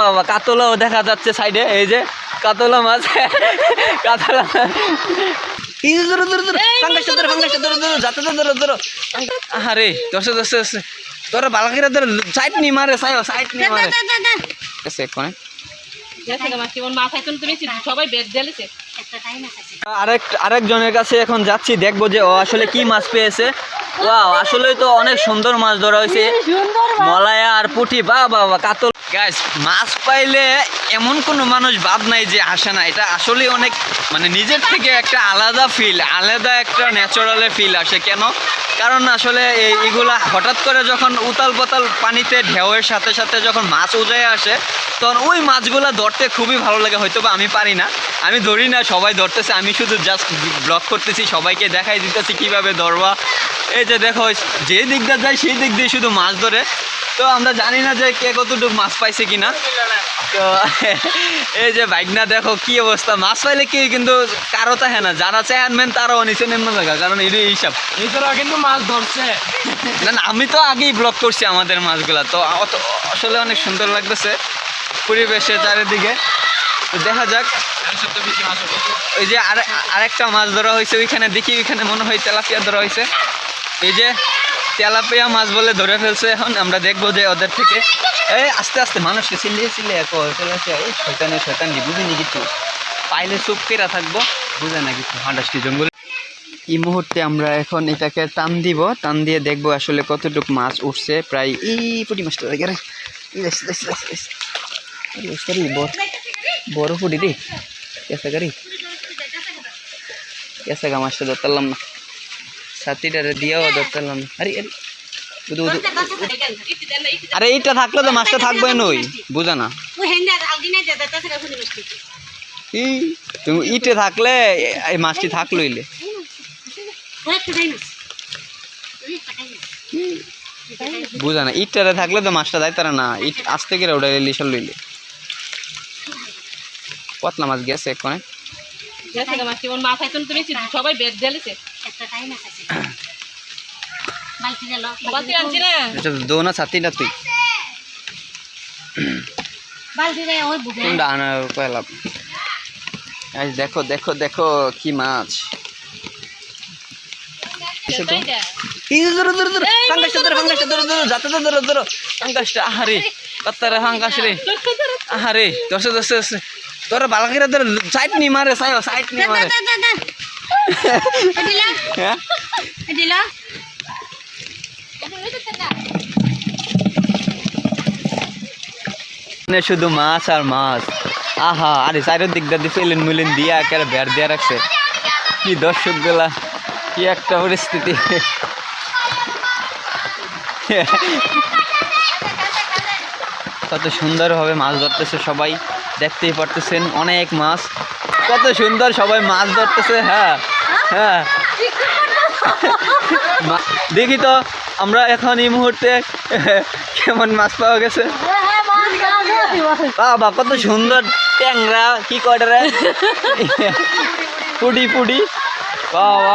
বাবা কাতলাও দেখা যাচ্ছে সাইডে এই যে কাতলা মাছ। কাতলা আরে দশে দশে দশে তোরা বালাকিরা সাইড নি মারে সাইড নি মারে। এসে কোনে আরেক আরেকজনের কাছে এখন যাচ্ছি দেখব যে ও আসলে কি মাছ পেয়েছে। ওয়াও আসলে তো অনেক সুন্দর মাছ ধরা হয়েছে। মলায়া আর পুঁটি বা বাবা কাতল। গাইস মাছ পাইলে এমন কোনো মানুষ বাদ নাই যে আসে না। এটা আসলে অনেক মানে নিজের থেকে একটা আলাদা ফিল আলাদা একটা ন্যাচারালে ফিল আসে। কেন? কারণ আসলে এই এগুলা হঠাৎ করে যখন উতাল পাতাল পানিতে ঢেউয়ের সাথে সাথে যখন মাছ উজায় আসে তখন ওই মাছগুলা ধরতে খুবই ভালো লাগে। হয়তো বা আমি পারি না। আমি ধরি না সবাই ধরতেছে। আমি শুধু জাস্ট ব্লগ করতেছি সবাইকে দেখাই দিতেছি কীভাবে ধরবা। এই যে দেখো যে দিক দিয়ে যায় সেই দিক দিয়ে শুধু মাছ ধরে। তো আমরা জানি না যে কে কতটুকু মাছ পাইছে কিনা। তো এই যে বাইক না দেখো কি অবস্থা। মাছ পাইলে কি কিন্তু কারও চাহে না। যারা চায় আনবেন তারাও নিচে নেমে জায়গা কারণ এটাই হিসাব। কিন্তু মাছ ধরছে। না না আমি তো আগেই ব্লগ করছি আমাদের মাছগুলা। তো অত আসলে অনেক সুন্দর লাগতেছে পরিবেশে চারিদিকে। দেখা যাক। ওই যে আর আরেকটা মাছ ধরা হয়েছে ওইখানে দেখি ওইখানে মনে হয় তেলাপিয়া ধরা হয়েছে। এই যে তেলাপিয়া মাছ বলে ধরে ফেলছে এখন, আমরা দেখব যে ওদের থেকে। এই আস্তে আস্তে, মানুষকে চিল্লিয়ে চিল্লিয়ে চলে আসে। এই শয়তানে, শয়তান, বুঝিনি কিছু। পাইলে চুপ কেরা থাকব, বুঝে না কিছু। হাঁটাসটি জঙ্গল। এই মুহূর্তে আমরা এখন এটাকে টান দিব, টান দিয়ে দেখব আসলে কতটুকু মাছ উঠছে। প্রায় এই পুটি মাছটা দেখে বড় পুটি রে। কেসা গাড়ি। কেসা গা মাছটা ধরতাম না। সাথীটারে দিয়েও ধরতাম না আরে আরে এইটা থাকলে তো মাছটা থাকবে নই বুঝা না। তুমি ইটে থাকলে এই মাছটি থাকল ইলে বুঝা না ইটটারে থাকলে তো মাছটা যাইতার না ইট আসতে গেলে ওটা লিশাল লইলে। কতলা মাছ গেছে এক্ষণে। মাথায় তুমি তুমি সবাই বেড জ্বালিছে। না? তুই? দেখো দেখো দেখো কি মাছ। তোরা বালাকিরা ধরো সাইড নি মারে সাইড নি মারে। হ্যাঁ মানে শুধু মাছ আর মাছ। আহা আরে চারের দিক দিয়ে ফেলেন মুলেন দিয়ে একেবারে বেড় দিয়ে রাখছে। কি দর্শকগুলা কি একটা পরিস্থিতি। কত সুন্দরভাবে মাছ ধরতেছে সবাই। দেখতেই পারতেছেন অনেক মাছ। কত সুন্দর সবাই মাছ ধরতেছে হ্যাঁ হ্যাঁ। দেখি তো, আমরা এখন এই মুহূর্তে কেমন মাছ পাওয়া গেছে? বাবা, কত সুন্দর ট্যাংরা, কি করে পুডি পুডি। বাবা।